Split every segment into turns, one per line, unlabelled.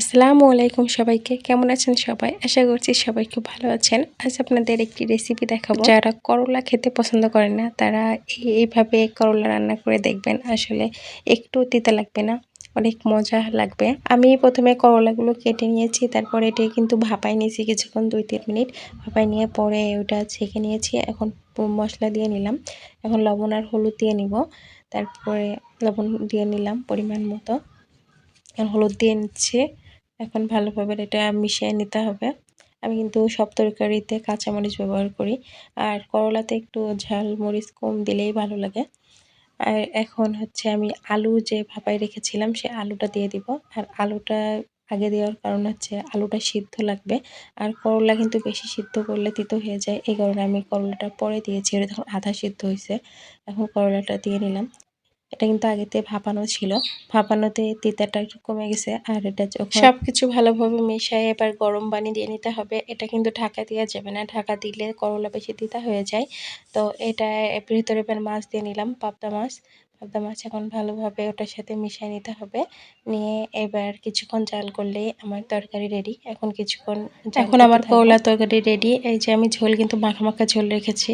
আসসালামু আলাইকুম সবাইকে। কেমন আছেন সবাই? আশা করছি সবাই খুব ভালো আছেন। আজ আপনাদের একটি রেসিপি দেখাবো। যারা করলা খেতে পছন্দ করেন না, তারা এই- এইভাবে করলা রান্না করে দেখবেন। আসলে একটু তিতা লাগবে না, অনেক মজা লাগবে। আমি প্রথমে করলাগুলো কেটে নিয়েছি, তারপরে এটি কিন্তু ভাপাই নিয়েছি কিছুক্ষণ, দুই তিন মিনিট। ভাপাই নিয়ে পরে ওটা ছেঁকে নিয়েছি। এখন মশলা দিয়ে নিলাম। এখন লবণ আর হলুদ দিয়ে নিব। তারপরে লবণ দিয়ে নিলাম পরিমাণ মতো। হলুদ দিয়ে নিচ্ছে। এখন ভালোভাবে এটা মিশিয়ে নিতে হবে। আমি কিন্তু সব তরকারিতে কাঁচামরিচ ব্যবহার করি। আর করলাতে একটু ঝাল মরিচ কম দিলেই ভালো লাগে। আর এখন হচ্ছে আমি আলু যে ভাপাই রেখেছিলাম, সে আলুটা দিয়ে দিব। আর আলুটা আগে দেওয়ার কারণ হচ্ছে আলুটা সিদ্ধ লাগবে। আর করলা কিন্তু বেশি সিদ্ধ করলে তিতো হয়ে যায়। এই কারণে আমি করলাটা পরে দিয়েছি। তখন আধা সিদ্ধ হয়েছে এখন করলাটা দিয়ে নিলাম। এটা কিন্তু আগেতে ভাপানো ছিল। ভাপানোতে তিতাটা একটু কমে গেছে আর এটা যখন সব কিছু ভালোভাবে মেশায় এবার গরম পানি দিয়ে নিতে হবে। এটা কিন্তু ঢাকা দেওয়া যাবে না। ঢাকা দিলে করলা বেশি তিতা হয়ে যায়। তো এটা ভিতরে এবার মাছ দিয়ে নিলাম পাবদা মাছ। পাবদা মাছ এখন ভালোভাবে ওটার সাথে মিশিয়ে নিতে হবে। নিয়ে এবার কিছুক্ষণ জাল করলেই আমার তরকারি রেডি এখন কিছুক্ষণ এখন আমার করলা তরকারি রেডি এই যে আমি ঝোল কিন্তু মাখা মাখা ঝোল রেখেছি।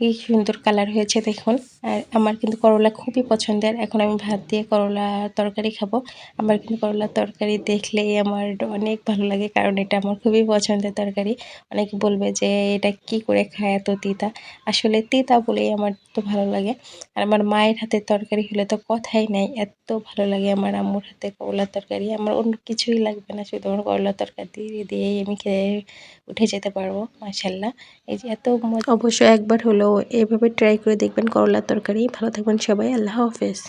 কি সুন্দর কালার হয়েছে দেখুন। আর আমার কিন্তু করলা খুবই পছন্দের। এখন আমি ভাত দিয়ে করলা তরকারি খাব। আমার কিন্তু করলা তরকারি দেখলেই আমার অনেক ভালো লাগে, কারণ এটা আমার খুবই পছন্দের তরকারি। অনেকে বলবে যে, এটা কি করে খায় এত তিতা? আসলে তিতা বলেই আমার তো ভালো লাগে। আর আমার মায়ের হাতের তরকারি হলে তো কথাই নাই। এত ভালো লাগে আমার আম্মুর হাতে করলার তরকারি। আমার অন্য কিছুই লাগবে না, শুধু আমার করলার তরকারি দিয়েই আমি খেয়ে উঠে যেতে পারব মাসাল্লাহ এই যে এত মজা অবশ্যই একবার হলেও এইভাবে ট্রাই করে দেখবেন করলার তরকারি। ভালো থাকবেন সবাই আল্লাহ হাফেজ।